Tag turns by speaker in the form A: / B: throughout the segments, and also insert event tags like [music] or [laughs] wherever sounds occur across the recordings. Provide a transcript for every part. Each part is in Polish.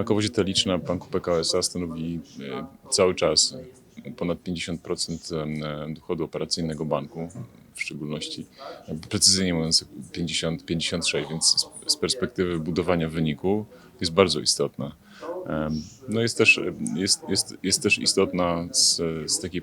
A: Bankowość detaliczna Banku PKO SA stanowi e, cały czas ponad 50% em, dochodu operacyjnego banku, w szczególności e, precyzyjnie mówiąc 50, 56, więc z perspektywy budowania wyniku jest bardzo istotna. No jest też, jest, jest, jest też istotna z, z takiej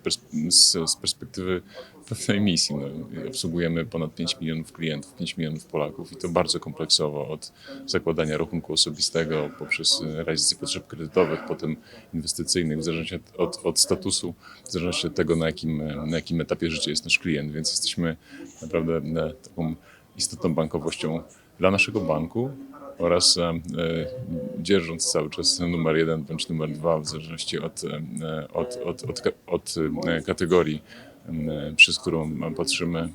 A: z, z perspektywy pewnej misji. No, obsługujemy ponad 5 milionów klientów, 5 milionów Polaków i to bardzo kompleksowo od zakładania rachunku osobistego poprzez realizację potrzeb kredytowych, potem inwestycyjnych, w zależności od, od, od statusu, w zależności od tego, na jakim, na jakim etapie życia jest nasz klient, więc jesteśmy naprawdę e, taką istotną bankowością dla naszego banku oraz e, e, dzierżąc cały czas numer jeden bądź numer dwa, w zależności od, e, od, od, od, od kategorii, przez którą patrzymy.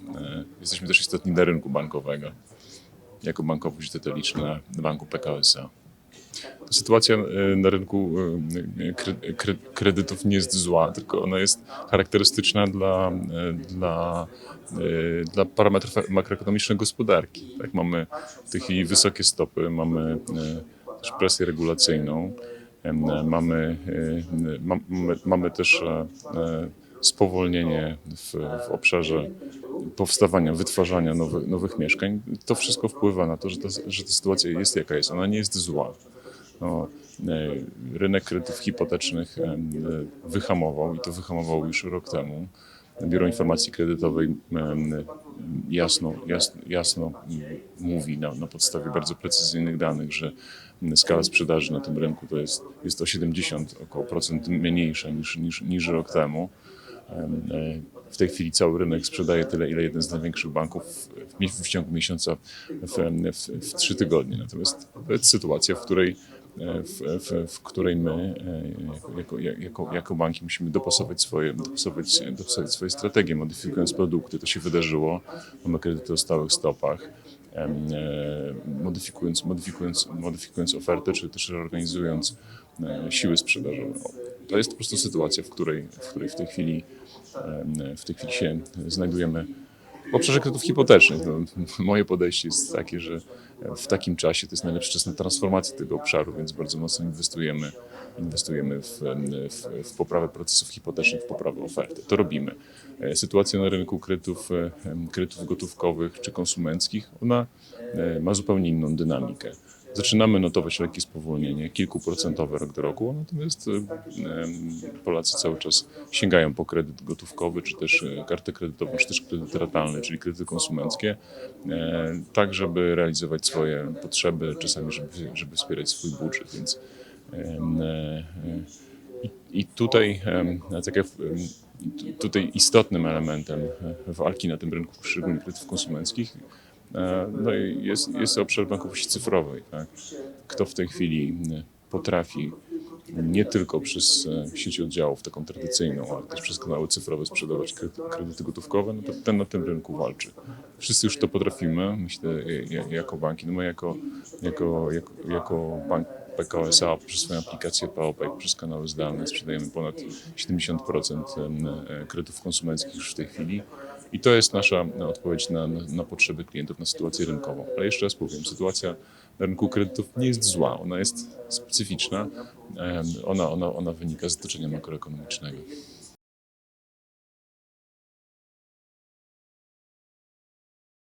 A: Jesteśmy też istotni dla rynku bankowego, jako bankowość detaliczna Banku PKO. Sytuacja e, na rynku e, kre- kre- kredytów nie jest zła, tylko ona jest charakterystyczna dla, e, dla, dla parametrów makroekonomicznych gospodarki. Tak, mamy w tej chwili wysokie stopy, mamy też presję regulacyjną, mamy, ma- mamy, mamy też spowolnienie w, w obszarze powstawania, wytwarzania nowych, nowych mieszkań. To wszystko wpływa na to, że ta, że ta sytuacja jest jaka jest. Ona nie jest zła. No, rynek kredytów hipotecznych e, wyhamował i to wyhamował już rok temu. Biuro Informacji Kredytowej jasno, jasno, jasno mówi na, na podstawie bardzo precyzyjnych danych, że skala sprzedaży na tym rynku to jest, jest o 70 około procent mniejsza niż, niż, niż rok temu. Em, e, W tej chwili cały rynek sprzedaje tyle, ile jeden z największych banków w, w ciągu miesiąca w, w, w trzy tygodnie. Natomiast to jest sytuacja, w której, w, w, w której my e, jako, jako, jako banki musimy dopasować swoje, dopasować, dopasować swoje strategie, modyfikując produkty. To się wydarzyło. Mamy kredyty o stałych stopach. e, Modyfikując, modyfikując, modyfikując ofertę, czy też reorganizując e, siły sprzedażowe. To jest po prostu sytuacja, w której w, której w tej chwili w tej chwili się znajdujemy obszarze kredytów hipotecznych. No, [laughs] moje podejście jest takie, że w takim czasie to jest najlepszy czas na transformację tego obszaru, więc bardzo mocno inwestujemy, inwestujemy w, w, w poprawę procesów hipotecznych, w poprawę oferty. To robimy. E, Sytuacja na rynku kredytów, e, kredytów gotówkowych czy konsumenckich, ona e, ma zupełnie inną dynamikę. Zaczynamy notować lekkie spowolnienie, kilkuprocentowe rok do roku, natomiast Polacy cały czas sięgają po kredyt gotówkowy, czy też e, kartę kredytową, czy też kredyt ratalny, czyli kredyty konsumenckie, e, tak żeby realizować swoje potrzeby, czasami żeby, żeby wspierać swój budżet, więc e, i, tutaj, tak jak, tutaj istotnym elementem walki na tym rynku, szczególnie kredytów konsumenckich, no i jest, jest obszar bankowości cyfrowej. Tak? Kto w tej chwili e, potrafi nie tylko przez e, sieć oddziałów, taką tradycyjną, ale też przez kanały cyfrowe sprzedawać kredyty, gotówkowe, no to ten na tym rynku walczy. Wszyscy już to potrafimy, myślę, e, ja- jako banki. No my jako, jako, jako, jako bank PKO SA przez swoją aplikację POPEK, przez kanały zdalne sprzedajemy ponad 70% em, e, kredytów konsumenckich już w tej chwili. I to jest nasza odpowiedź na, na, potrzeby klientów, na sytuację rynkową. Ale jeszcze raz powiem, sytuacja na rynku kredytów nie jest zła, ona jest specyficzna, ona, ona, ona wynika z otoczenia makroekonomicznego.